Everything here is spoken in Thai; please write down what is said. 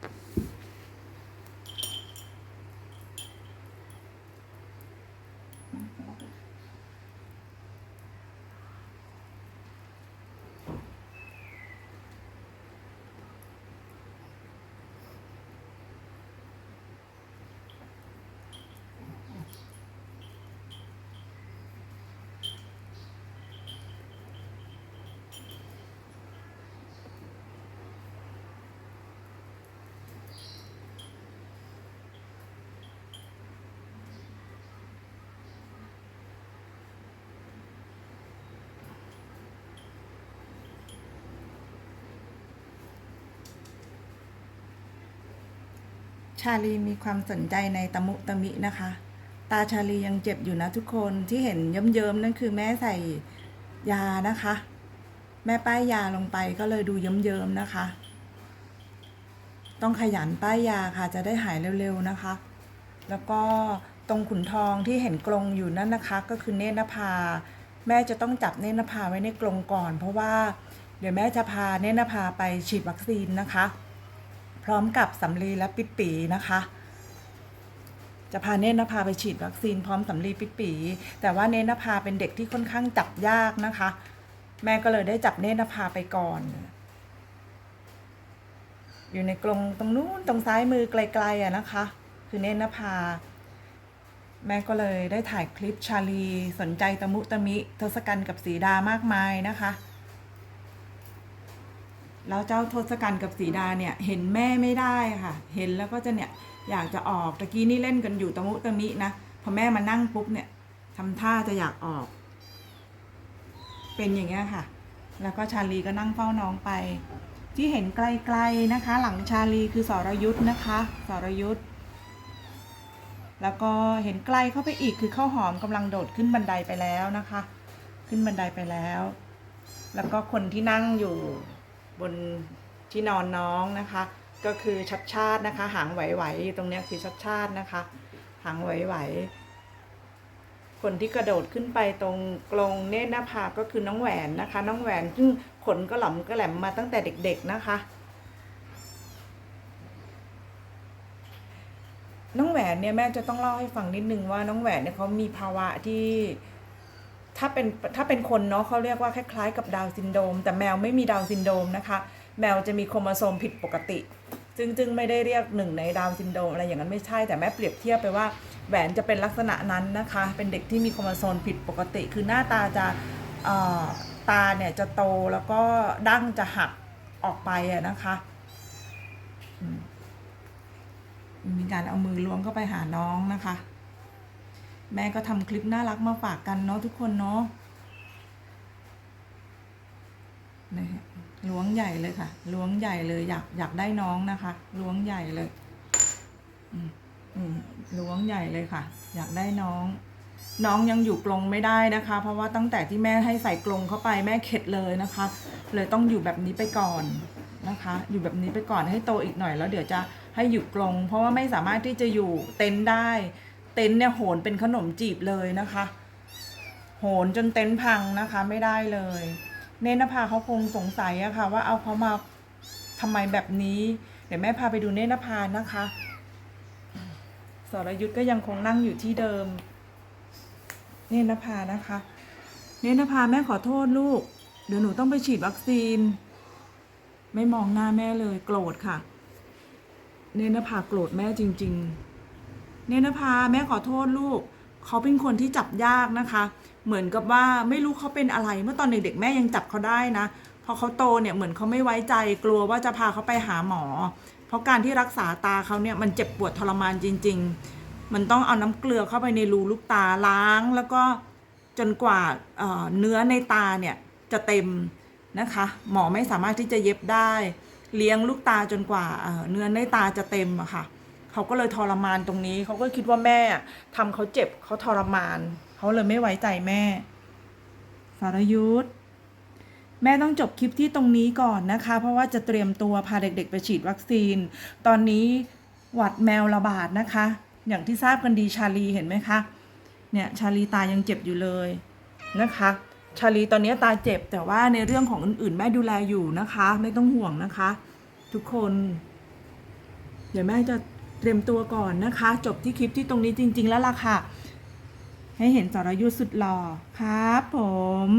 Thank you. ชาลีมีความสนใจในตะมุตะมินะคะ ตาชาลียังเจ็บอยู่นะทุกคนที่เห็นเยิ้มๆนั่นคือแม่ใส่ยานะคะ แม่ป้ายยาลงไปก็เลยดูเยิ้มๆนะคะ ต้องขยันป้ายยาค่ะจะได้หายเร็วๆนะคะ แล้วก็ตรงขุนทองที่เห็นกรงอยู่นั่นนะคะ ก็คือเนตรนภา แม่จะต้องจับเนตรนภาไว้ในกรงก่อน เพราะว่าเดี๋ยวแม่จะพาเนตรนภาไปฉีดวัคซีนนะคะ ร้อมกับสำลีและปิดปีนะคะ จะพาเนตรนภาไปฉีดวัคซีนพร้อมสำลีปิดปีแต่ว่าเนตรนภาเป็นเด็กที่ค่อนข้างจับยากนะคะ แม่ก็เลยได้จับเนตรนภาไปก่อน อยู่ในกรงตรงนู้นตรงซ้ายมือไกลๆอะนะคะ คือเนตรนภาแม่ก็เลยได้ถ่ายคลิปชาลี สนใจตะมุตะมิทศกัณฐ์กับสีดามากมายนะคะ แล้วเจ้าทศกัณฐ์กับสีดาเนี่ยเห็นแม่ไม่ได้ค่ะ เห็นแล้วก็จะเนี่ยอยากจะออกตะกี้นี่เล่นกันอยู่ตะมุตะมินะพอแม่มานั่งปุ๊บเนี่ยทำท่าจะอยากออก เป็นอย่างเงี้ยค่ะ แล้วก็ชาลีก็นั่งเฝ้าน้องไป ที่เห็นไกลๆนะคะ หลังชาลีคือสรยุทธ์นะคะสรยุทธ์แล้วก็เห็นไกลเข้าไปอีกคือข้าวหอมกำลังโดดขึ้นบันไดไปแล้วนะคะ ขึ้นบันไดไปแล้ว แล้วก็คนที่นั่งอยู่ บนที่นอนน้องนะคะ ก็คือชัดชาตินะคะ หางไหวๆตรงนี้คือชัดชาตินะคะ หางไหวๆคนที่กระโดดขึ้นไปตรงกรงเนตรหน้าผากก็คือน้องแหวนนะคะ น้องแหวนซึ่งขนก็หล่ำก็แหลมมาตั้งแต่เด็ก ๆนะคะ น้องแหวนเนี่ยแม่จะต้องเล่าให้ฟังนิดนึงว่าน้องแหวนเนี่ยเขามีภาวะที่ ถ้าเป็นถ้าเป็นคนเนาะเขาเรียกว่าคล้ายๆกับดาวซินโดม แต่แมวไม่มีดาวซินโดมนะคะ แมวจะมีโครโมโซมผิดปกติจึงจึงไม่ได้เรียกหนึ่งในดาวซินโดมอะไรอย่างนั้นไม่ใช่ แต่แม่เปรียบเทียบไปว่าแหวนจะเป็นลักษณะนั้นนะคะ เป็นเด็กที่มีโครโมโซมผิดปกติ คือหน้าตาจะตาเนี่ยจะโตแล้วก็ดั้งจะหักออกไปอะนะคะมมีการเอามือล้วงเข้าไปหาน้องนะคะ แม่ก็ทำคลิปน่ารักมาฝากกันเนาะทุกคนเนาะนี่ฮะล้วงใหญ่เลยค่ะล้วงใหญ่เลยอยากอยากได้น้องนะคะล้วงใหญ่เลยอืมอืมล้วงใหญ่เลยค่ะ อยากได้น้อง น้องยังอยู่กรงไม่ได้นะคะ เพราะว่าตั้งแต่ที่แม่ให้ใส่กรงเข้าไปแม่เข็ดเลยนะคะ เลยต้องอยู่แบบนี้ไปก่อนนะคะ อยู่แบบนี้ไปก่อนให้โตอีกหน่อยแล้วเดี๋ยวจะให้อยู่กรงเพราะว่าไม่สามารถที่จะอยู่เต็นท์ได้ เต็นท์เนี่ยโหนเป็นขนมจีบเลยนะคะ โหนจนเต็นท์พังนะคะไม่ได้เลย เนนภาเขาคงสงสัยอะค่ะ ว่าเอาเขามาทำไมแบบนี้ เดี๋ยวแม่พาไปดูเนนภานะคะสรยุทธก็ยังคงนั่งอยู่ที่เดิม เนนภานะคะ เนนภาแม่ขอโทษลูก เดี๋ยวหนูต้องไปฉีดวัคซีน ไม่มองหน้าแม่เลยโกรธค่ะ เนนภาโกรธแม่จริง ๆ เนนภาแม่ขอโทษลูก เขาเป็นคนที่จับยากนะคะ เหมือนกับว่าไม่รู้เขาเป็นอะไร เมื่อตอนเด็กๆแม่ยังจับเขาได้นะ พอเขาโตเนี่ยเหมือนเขาไม่ไว้ใจกลัวว่าจะพาเขาไปหาหมอ เพราะการที่รักษาตาเขาเนี่ยมันเจ็บปวดทรมานจริง ๆ มันต้องเอาน้ำเกลือเข้าไปในรูลูกตาล้างแล้วก็จนกว่าเเนื้อในตาเนี่ยจะเต็มนะคะ หมอไม่สามารถที่จะเย็บได้ เลี้ยงลูกตาจนกว่าเเนื้อในตาจะเต็มอะค่ะ เขาก็เลยทรมานตรงนี้ เขาก็คิดว่าแม่ทำเขาเจ็บเขาทรมาน เขาเลยไม่ไว้ใจแม่สารยุทธแม่ต้องจบคลิปที่ตรงนี้ก่อนนะคะ เพราะว่าจะเตรียมตัวพาเด็กๆไปฉีดวัคซีน ตอนนี้หวัดแมวระบาดนะคะ อย่างที่ทราบกันดีชาลีเห็นไหมคะ เนี่ยชาลีตายังเจ็บอยู่เลยนะคะ ชาลีตอนนี้ตาเจ็บแต่ว่าในเรื่องของอื่นๆ แม่ดูแลอยู่นะคะ ไม่ต้องห่วงนะคะ ทุกคน เดี๋ยวแม่จะ เตรียมตัวก่อนนะคะ จบที่คลิปที่ตรงนี้จริง ๆ แล้วล่ะค่ะ ให้เห็นสรยุทธสุดหล่อครับผม